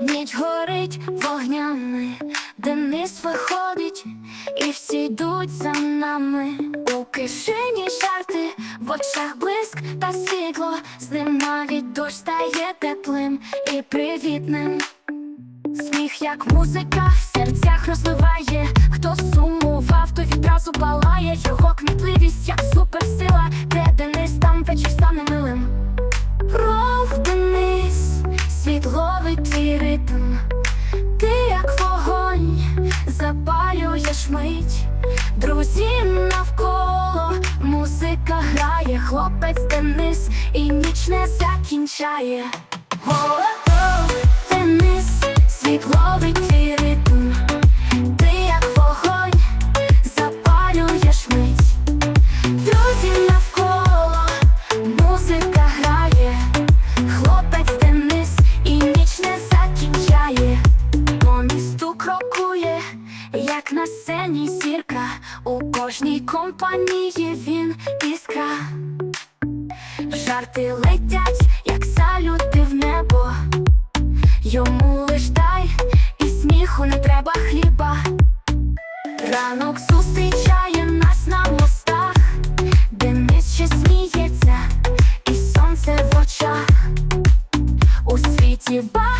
ніч горить вогнями, Денис виходить, і всі йдуть за нами. У кишені жарти, в очах блиск та світло, з ним навіть дощ стає теплим і привітним. Сміх, як музика, в серцях розливає. Хто сумував, то відразу палає. Його кмітливість, як суперсила, де Денис, там вечір стане милим. Кров Денис, світ ловить мить. Друзі навколо, музика грає, хлопець Денис і ніч не закінчає. Денис, світ компанії він іскра. Жарти летять, як салюти в небо. Йому лиш дай, і сміху не треба хліба. Ранок зустрічає нас на мостах, Денис ще сміється, і сонце в очах. У світі багато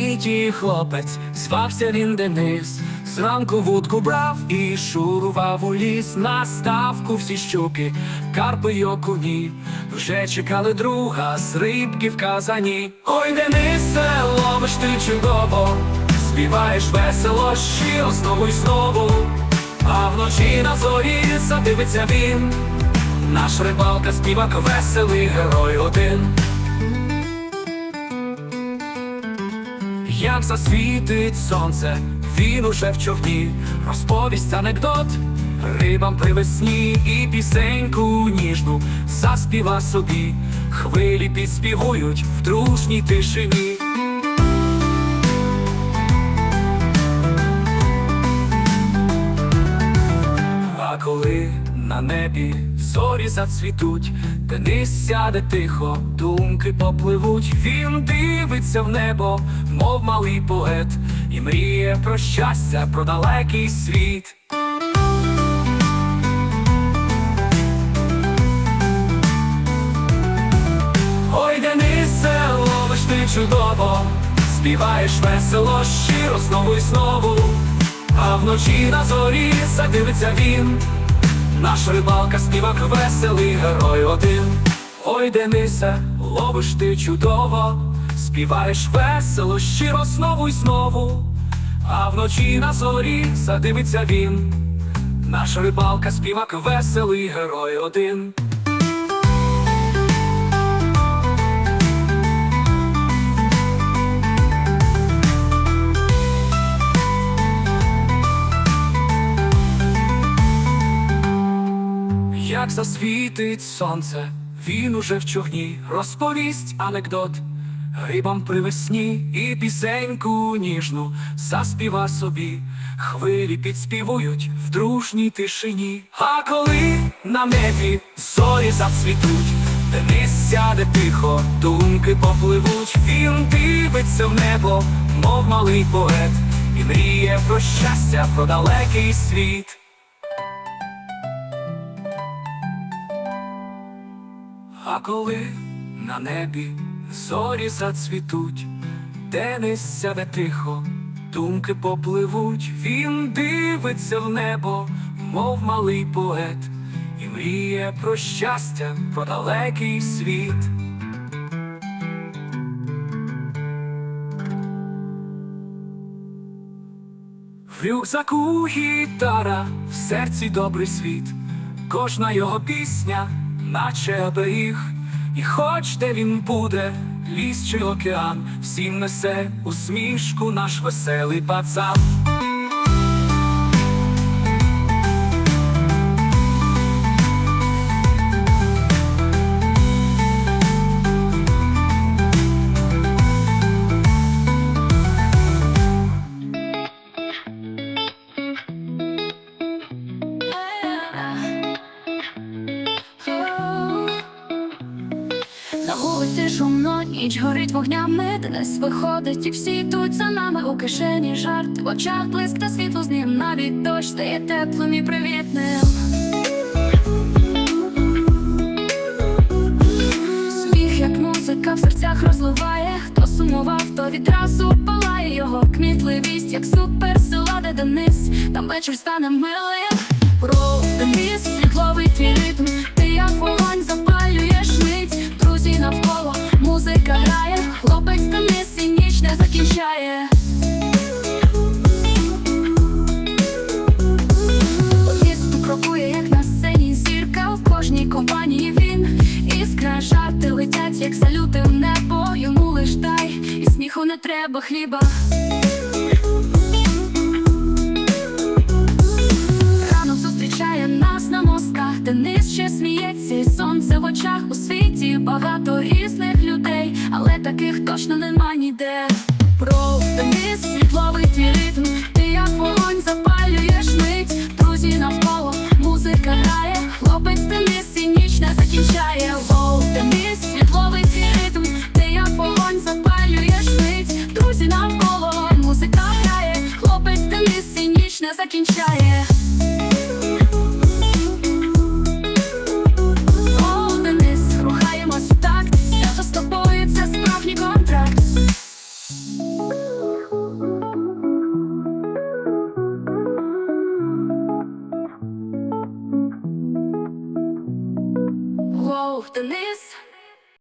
світі хлопець, звався він Денис. Зранку вудку брав і шурував у ліс на ставку всі щуки, карпи й окуні. Вже чекали друга з рибки в казані. Ой, Денисе, ловиш ти чудово, співаєш весело, щиро знову й знову. А вночі на зорі задивиться він. Наш рибалка, співак, веселий герой один. Як засвітить сонце, він уже в човні, розповість анекдот рибам при весні і пісеньку ніжну заспіва собі, хвилі підспівують в дружній тишині. А коли на небі зорі зацвітуть, Денис сяде тихо, думки попливуть. Він дивиться в небо, мов малий поет, і мріє про щастя, про далекий світ. Ой, Денисе, ловиш ти чудово, співаєш весело, щиро знову й знову, а вночі на зорі задивиться він. Наш рибалка, співак, веселий герой один. Ой, Денисе, ловиш ти чудово, співаєш весело, щиро знову й знову, а вночі на зорі задивиться він. Наш рибалка, співак, веселий герой один. Як засвітить сонце, він уже в човні. Розповість анекдот. Рибам при весні і пісеньку ніжну заспіва собі, хвилі підспівують в дружній тишині. А коли на небі зорі зацвітуть, Денис сяде тихо, думки попливуть, він дивиться в небо, мов малий поет, і мріє про щастя, про далекий світ. А коли на небі зорі зацвітуть, Денис сяде тихо, думки попливуть, він дивиться в небо, мов малий поет, і мріє про щастя, про далекий світ. В рюкзаку гітара, в серці добрий світ, кожна його пісня, наче оберіг, і хоч де він буде, ліс чи океан, всім несе усмішку наш веселий пацан. Вулиці шумно, ніч горить вогнями, Денис виходить, і всі йдуть за нами у кишені жарт, в очах блиск та світло з ним, навіть дощ стає теплим і привітним. Сміх, як музика в серцях розливає, хто сумував, то відразу палає його кмітливість, як суперсила, де Денис, там вечір стане милим. Про Денис, світловий твій ритм, ти як вогонь друзі навколо, музика грає, хлопець Денис і ніч не закінчає. Місту крокує, як на сцені зірка. У кожній компанії він. Іскра жарти летять, як салюти в небо. Йому лиш дай, і сміху не треба хліба Денис ще сміється, і сонце в очах у світі. Багато різних людей, але таких точно нема ніде. Про Денис, світловий твій ритм, ти як вогонь запалюєш мить, друзі навколо, музика грає, хлопець Денис і ніч не закінчає. Воу, Денис, світловий твій ритм, ти як вогонь запалюєш мить, друзі навколо, музика грає, хлопець Денис і ніч не закінчає.